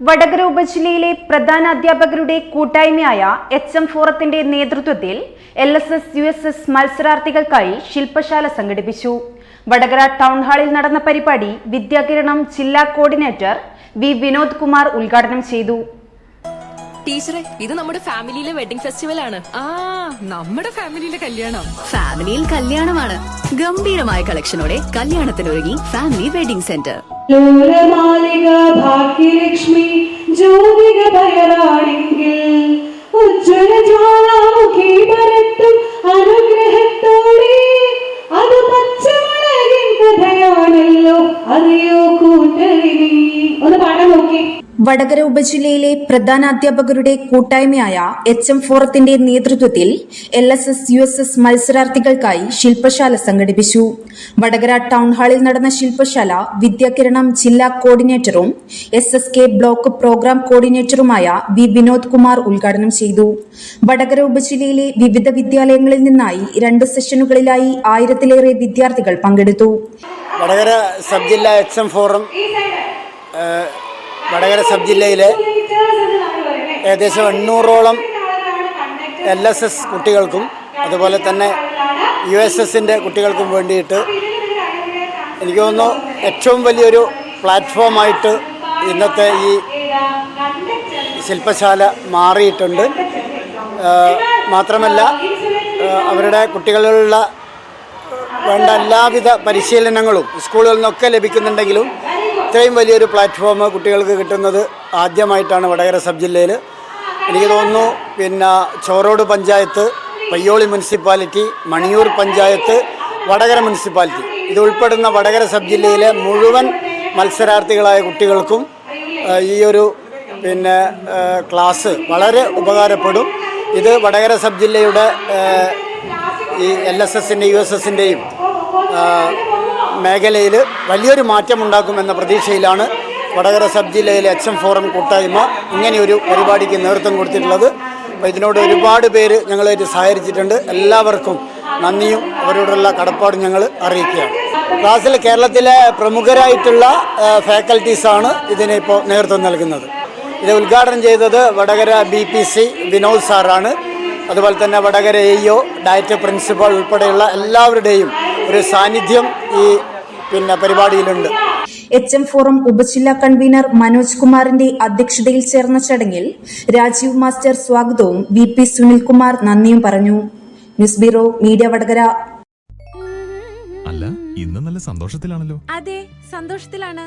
വടകര ഉപജില്ലയിലെ പ്രധാന അധ്യാപകരുടെ കൂട്ടായ്മയായ എച്ച് എം ഫോറത്തിന്റെ നേതൃത്വത്തിൽ L S S U S S മത്സരാർത്ഥികൾക്കായി ശില്പശാല സംഘടിപ്പിച്ചു. വടകര ടൗൺ ഹാളിൽ നടന്ന പരിപാടി വിദ്യാകിരണം ജില്ലാ കോർഡിനേറ്റർ വി വിനോദ് കുമാർ ഉദ്ഘാടനം ചെയ്തു. ടീച്ചറെ ഇത് നമ്മുടെ ഫാമിലിയിലെ വെഡിങ് ഫെസ്റ്റിവൽ ആണ്. ആ നമ്മുടെ ഫാമിലിയിലെ കല്യാണം. ഫാമിലിയിൽ കല്യാണമാണ്. ഗംഭീരമായ കളക്ഷനോടെ കല്യാണത്തിനൊരുങ്ങി family wedding centre. Lolamalika Bhagyalakshmi Jyothika പയറാണെങ്കിൽ ഉജ്ജ്വല ജ്വാലാമുഖി പരത്തും അനുഗ്രഹത്തോടെ അത് പച്ചമുളകിൻ കഥയാണല്ലോ അറിയോ ഒന്ന് പാടാൻ നോക്കി. വടകര ഉപജില്ലയിലെ പ്രധാന അധ്യാപകരുടെ കൂട്ടായ്മയായ എച്ച് എം ഫോറത്തിന്റെ നേതൃത്വത്തിൽ L S S U S S മത്സരാർത്ഥികൾക്കായി ശില്പശാല സംഘടിപ്പിച്ചു. വടകര ടൗൺ ഹാളിൽ നടന്ന ശില്പശാല വിദ്യാകിരണം ജില്ലാ കോർഡിനേറ്ററും S S K block programme കോർഡിനേറ്ററുമായ V Vinod Kumar ഉദ്ഘാടനം ചെയ്തു. വടകര ഉപജില്ലയിലെ വിവിധ വിദ്യാലയങ്ങളിൽ നിന്നായി രണ്ട് സെഷനുകളിലായി ആയിരത്തിലേറെ വിദ്യാർത്ഥികൾ പങ്കെടുത്തു. വടകര സബ് ജില്ലാ H M forum Vadakara sub ജില്ലയിലെ ഏകദേശം എണ്ണൂറോളം എൽ എസ് എസ് കുട്ടികൾക്കും അതുപോലെ തന്നെ യു എസ് എസിന്റെ കുട്ടികൾക്കും വേണ്ടിയിട്ട് എനിക്ക് തോന്നുന്നു ഏറ്റവും വലിയൊരു പ്ലാറ്റ്ഫോമായിട്ട് ഇന്നത്തെ ഈ ശില്പശാല മാറിയിട്ടുണ്ട്. മാത്രമല്ല അവരുടെ കുട്ടികളിലുള്ള വേണ്ട എല്ലാവിധ പരിശീലനങ്ങളും സ്കൂളുകളിൽ നിന്നൊക്കെ ലഭിക്കുന്നുണ്ടെങ്കിലും ഇത്രയും വലിയൊരു പ്ലാറ്റ്ഫോം കുട്ടികൾക്ക് കിട്ടുന്നത് ആദ്യമായിട്ടാണ് വടകര സബ് ജില്ലയിൽ. എനിക്ക് തോന്നുന്നു പിന്നെ ചോറോട് പഞ്ചായത്ത് പയ്യോളി മുനിസിപ്പാലിറ്റി മണിയൂർ പഞ്ചായത്ത് വടകര മുനിസിപ്പാലിറ്റി. ഇത് ഉൾപ്പെടുന്ന വടകര സബ് ജില്ലയിലെ മുഴുവൻ മത്സരാർത്ഥികളായ കുട്ടികൾക്കും ഈ ഒരു പിന്നെ ക്ലാസ് വളരെ ഉപകാരപ്പെടും. ഇത് വടകര സബ് ജില്ലയുടെ ഈ എൽ എസ് എസിന്റെ യു എസ് എസിന്റെയും മേഖലയിൽ വലിയൊരു മാറ്റമുണ്ടാക്കുമെന്ന പ്രതീക്ഷയിലാണ് വടകര സബ് ജില്ലയിലെ എച്ച് എം ഫോറം കൂട്ടായ്മ ഇങ്ങനെയൊരു പരിപാടിക്ക് നേതൃത്വം കൊടുത്തിട്ടുള്ളത്. അപ്പോൾ ഇതിനോട് ഒരുപാട് പേര് ഞങ്ങളായിട്ട് സഹകരിച്ചിട്ടുണ്ട്. എല്ലാവർക്കും നന്ദിയും അവരോടുള്ള കടപ്പാടും ഞങ്ങൾ അറിയിക്കുകയാണ്. ക്ലാസ്സിൽ കേരളത്തിലെ പ്രമുഖരായിട്ടുള്ള ഫാക്കൽറ്റീസാണ് ഇതിനിപ്പോൾ നേതൃത്വം നൽകുന്നത്. ഇത് ഉദ്ഘാടനം ചെയ്തത് Vadakara B P C Vinod സാറാണ്. അതുപോലെ തന്നെ വടകര എ ഡയറ്റ് പ്രിൻസിപ്പൽ ഉൾപ്പെടെയുള്ള എല്ലാവരുടെയും ഒരു സാന്നിധ്യം ഈ പിന്നെ പരിപാടിയിലുണ്ട്. എച്ച് എം ഫോറം ഉപജില്ലാ കൺവീനർ മനോജ് കുമാറിന്റെ അധ്യക്ഷതയിൽ ചേർന്ന ചടങ്ങിൽ രാജീവ് മാസ്റ്റർ സ്വാഗതവും വി പി സുനിൽകുമാർ നന്ദിയും പറഞ്ഞു. News bureau media Vadakara. അല്ല ഇന്ന് നല്ല സന്തോഷത്തിലാണല്ലോ. അതെ സന്തോഷത്തിലാണ്.